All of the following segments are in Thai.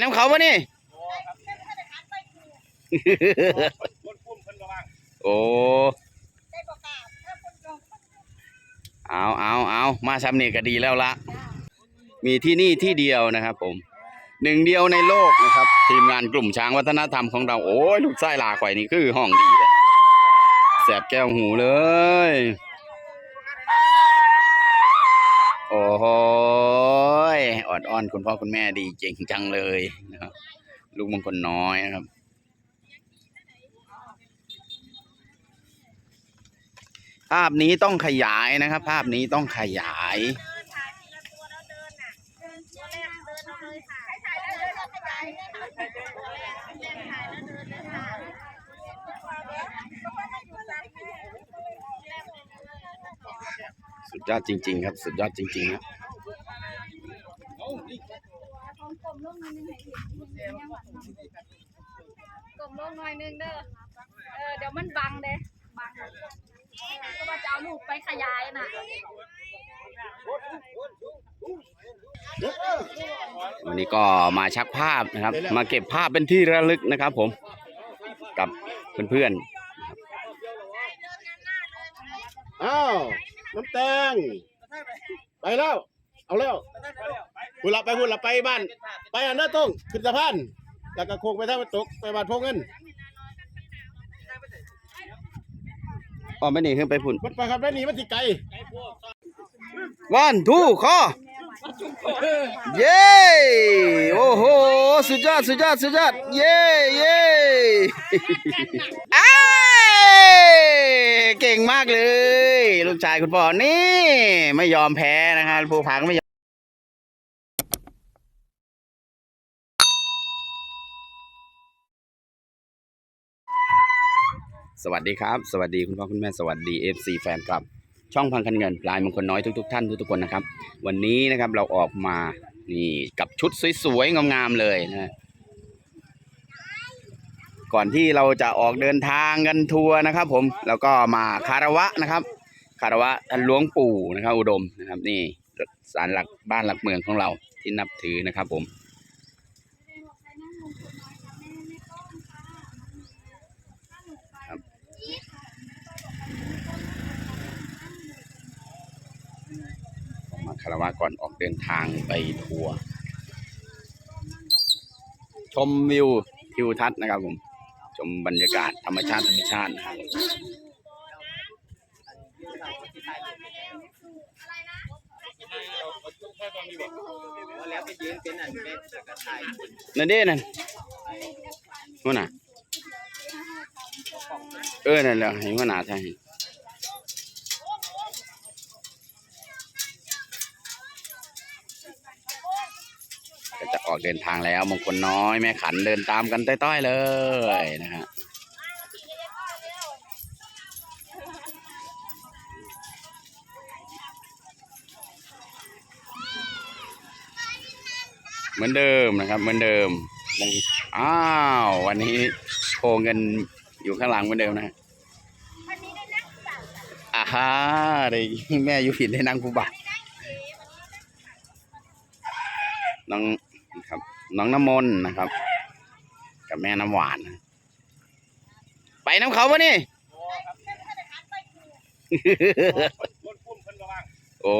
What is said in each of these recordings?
น้ำเขาปะนี่โอ้เอาเอาเอามาซ้ำนี่ก็ดีแล้วละมีที่นี่ที่เดียวนะครับ ผม หนึ่งเดียวในโลกนะครับ ทีมงานกลุ่มช้างวัฒนธรรมของเราโอ้ยลูกไส้ลาข่อยนี่คือห้องดีเลยแสบแก้วหูเลย โอ้โหย ออดอ้อนคุณพ่อคุณแม่ดีเจ๋งจังเลยนะครับ ลูกมงคลน้อยนะครับ ภาพนี้ต้องขยายนะครับ ภาพนี้ต้องขยายสุดยอดจริง ๆ ครับ สุดยอดจริงๆครับ กลมลงหน่อยนึงเด้อ เออเดี๋ยวมันบังเด้บังก็ว่าจะเอาลูกไปขยายน่ะวันนี้ก็มาชักภาพนะครับ มาเก็บภาพเป็นที่ระลึกนะครับ ผม กับเพื่อนอ้าว น้ำแตง ไปแล้ว เอาแล้วพูดละไปพูดละไปบ้าน ไปอันนั้นต้องขึ้นสะพาน แล้วก็โค้งไปทางตกไปบ้านพงเงินๆอ๋อไม่หนีขึ้นไปพุ่นมันไปครับได้หนีมันสิไกลวันทูคอเย้โอ้โหสุดยอดสุดยอดสุดยอดเย้เย้อ้ายเก่งมากเลย ลูกชายคุณพ่อนี่ ไม่ยอมแพ้นะครับภูผาก็ไม่ยอม สวัสดีครับ สวัสดีคุณพ่อคุณแม่สวัสดีเอฟซีแฟนคลับ ช่องพังคันเงินปลายมงคลน้อยทุกๆท่านทุกๆคนนะครับ วันนี้นะครับเราออกมานี่กับชุดสวยๆงามๆเลยนะก่อนที่เราจะออกเดินทางกันทัวร์นะครับ ผมแล้วก็มาคารวะนะครับคารวะท่านหลวงปู่นะครับ อุดมนะครับ นี่ศาลหลักบ้านหลักเมืองของเราที่นับถือนะครับ ผม คารวะก่อนออกเดินทางไปทัวร์ชมวิวทิวทัศน์นะครับผมชมบรรยากาศธรรมชาติธรรมชาตินะครับนั่นเด้นั่นหัวหน้าเออนั่นแหละให้หัวหน้าไท ออกเดินทางแล้วมงคลน้อยแม่ขันเดินตามกันต้อยๆเลยนะฮะเหมือนเดิมนะครับ เหมือนเดิมอ้าววันนี้โพเงินอยู่ข้างหลังเหมือนเดิมนะอ่าฮะได้แม่อยู่ผิดได้นั่งผู้บาน้อง ครับ น้องน้ำมนต์นะครับ กับแม่น้ำหวาน ไปน้ำเขาปะนี่โอ้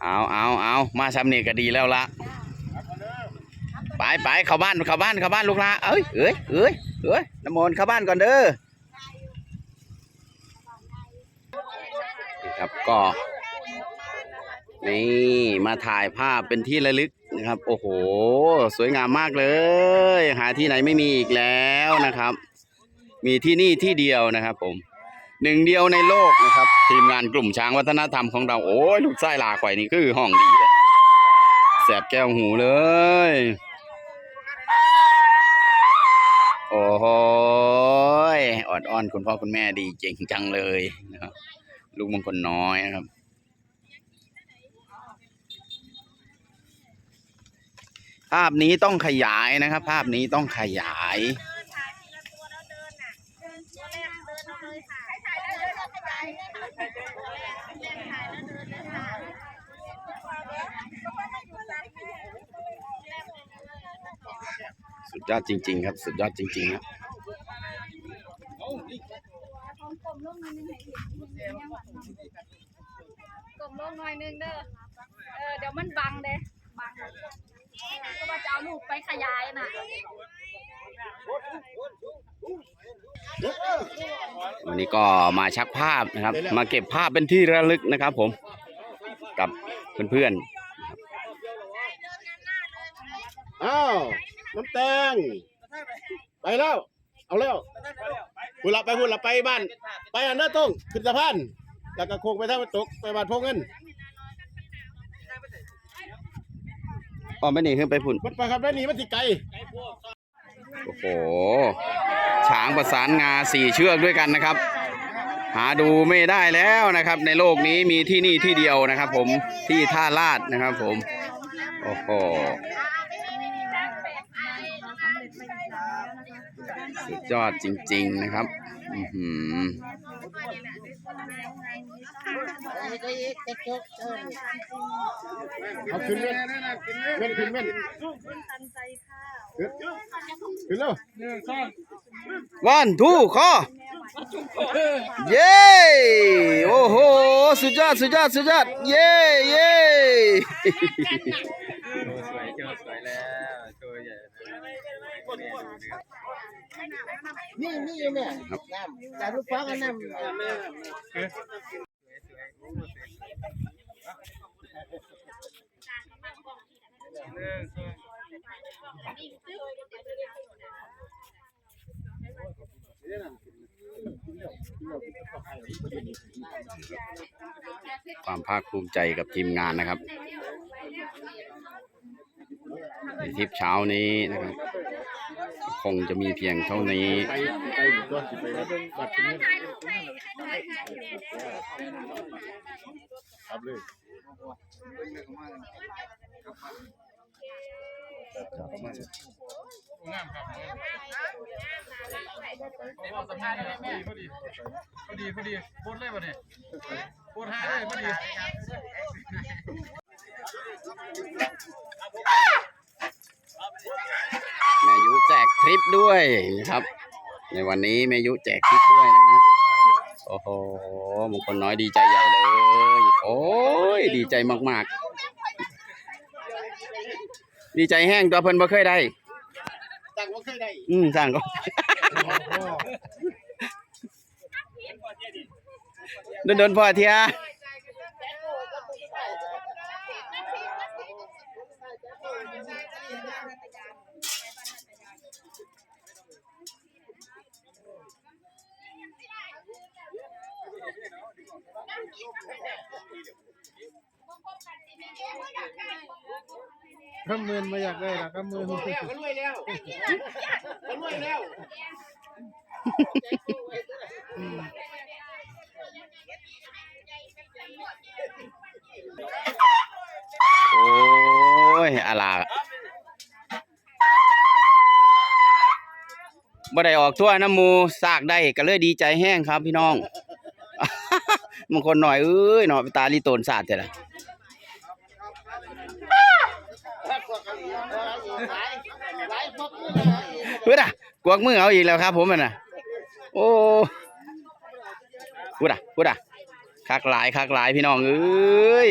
เอาเอาเอามาซ้ำนี่ก็ดีแล้วละไปไปเข้าบ้านเข้าบ้านเข้าบ้านลูกละเอ้ยเอ้ยเอ้ยเอ้ยน้ำมนต์เข้าบ้านก่อนเด้อครับก็ นี่มาถ่ายภาพเป็นที่ระลึกนะครับ โอ้โห สวยงามมากเลย หาที่ไหนไม่มีอีกแล้วนะครับ มีที่นี่ที่เดียวนะครับผมหนึ่งเดียวในโลกนะครับ ทีมงานกลุ่มช้างวัฒนธรรมของเราโอ้ยลูกไส้ลาข่อยนี่คือห้องดีเลยแสบแก้วหูเลย โอ้โหยออดอ้อนคุณพ่อคุณแม่ดีเจ๋งจังเลยนะครับลูกมงคลน้อยนะครับ ภาพนี้ต้องขยายนะครับ ภาพนี้ต้องขยาย สุดยอดจริง ๆ ครับ สุดยอดจริง ๆ ครับกลมลงหน่อยนึงเด้อเดี๋ยวมันบังเด้อ ก็ว่าจะเอาลูกไปขยายน่ะวันนี้ก็มาชักภาพนะครับ มาเก็บภาพเป็นที่ระลึกนะครับ ผมกับเพื่อนอ้าวน้ำแตงไปแล้ว เอาแล้วพูดละไปพูดละไปบ้าน ไปอันเดอร์ต้องขึ้นสะพานแล้วก็โค้งไปทางตกไปบ้านพงเงิน ๆอ๋อไม่หนีขึ้นไปพุ่น มันไปครับได้หนีมันสิไกลโอ้โห ช้างประสานงาสี่เชือกด้วยกันนะครับ หาดูไม่ได้แล้วนะครับ ในโลกนี้มีที่นี่ที่เดียวนะครับ ผมที่ท่าลาดนะครับ ผม โอ้โห สุดยอดจริง ๆนะครับอือหือเอาขึ้นเม่นเม่นขึ้นเม่นขึ้นขึ้นแล้ววันทูคอเย้โอ้โหสุดยอดสุดยอดสุดยอดเย้เย้ นี่นี่ยูเนี่ยน้ำแต่ลูกฟ้ากันน้ความภาคภูมิใจกับทีมงานนะครับในทริปเช้านี้นะครับ คงจะมีเพียงเท่านี้ไปไปอยู่ตัวสิไปบัดขึ้นเม่นครับเลยพอดีพอดีพอดีพอดีโคตรเลยพอดีโคตรห้าเลยพอดี กทริปด้วยนะครับ ในวันนี้แม่ยุแจกทริปด้วยนะฮะโอ้โหมงคลน้อยดีใจใหญ่เลย โอ้ยดีใจมากๆ ดีใจแห้งตัวเพิ่นบ่เคยได้ตั้งว่าเคยได้อืมสั่งก็เดินเดินๆพอเทีย ข้ามมือมาอยากได้ละข้ามมือแล้วก็รวยแล้วก็รวยแล้วโอ้ยอาลาบ่ได้ออกทั่วน้ำหมูซากได้ก็เลยดีใจแห้งครับพี่น้อง บางคนหน่อยเอ้ยหน่อยไปตาลีโตนศาสตร์เถอะล่ะเฮ้ยอะกวกมือเอาอีกแล้วครับ ผมมันน่ะโอ้พูดอะพูดอะคักหลายคักหลายพี่น้องเอ้ย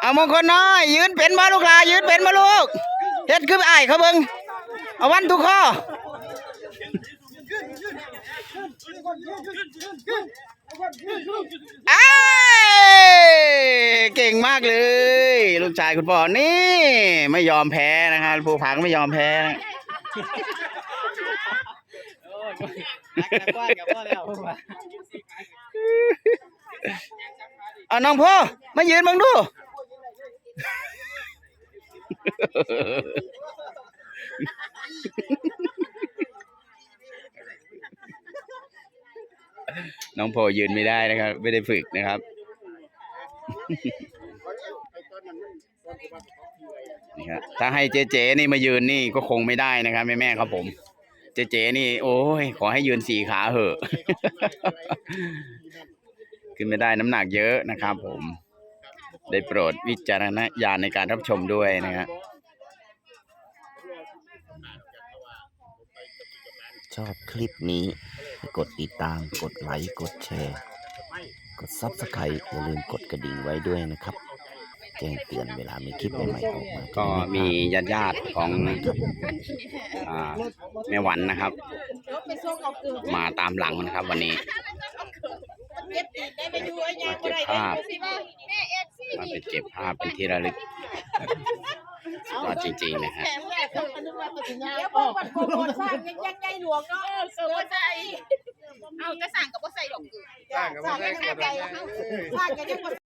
เอามงคลน้อย ยืนเป็นมาลูกลายืนเป็นมาลูกเฮ็ดคืออ้เขาเบิ่งเอาวันทุกข้อ อ้ยเก่งมากเลย ลูกชายคุณพ่อนี่ ไม่ยอมแพ้นะครับผู้พังไม่ยอมแพ้นะว่ากับพ่อแล้วเอาน้องพ่อมายืนบังดู น้องโพยืนไม่ได้นะครับ ไม่ได้ฝึกนะครับ นี่ครับถ้าให้เจ๊เนี่มายืนนี่ก็คงไม่ได้นะครับแม่แม่ครับผม เจ๊เนี่ โอ้ยขอให้ยืนสี่ขาเหอะ ขึ้นไม่ได้น้ำหนักเยอะนะครับผม ได้โปรดวิจารณญาณในการรับชมด้วยนะครับชอบคลิปนี้ กดติดตาม กดไลค์ กดแชร์ กดซับสไครต์อย่าลืมกดกระดิ่งไว้ด้วยนะครับ แจ้งเตือนเวลามีคลิปใหม่ๆออกมาก็มีญาติญาติๆของอ่าแม่หวันนะครับ มาตามหลังนะครับ วันนี้ มาเก็บภาพมาเป็นเก็บภาพเป็นที่ระลึก สุดยอดจริงๆนะฮะ แข็งแรกเขานึกว่าเป็นยาเดี๋ยวอพวอกกวันโกโก้สร้างยังยังใหญ่หลวงเนาะเออเสือว่าใส่เอาจะสั่งกับว่าใส่ดอกคือ สร้างกับว่าใส่กระดาษสร้างกันยังบ่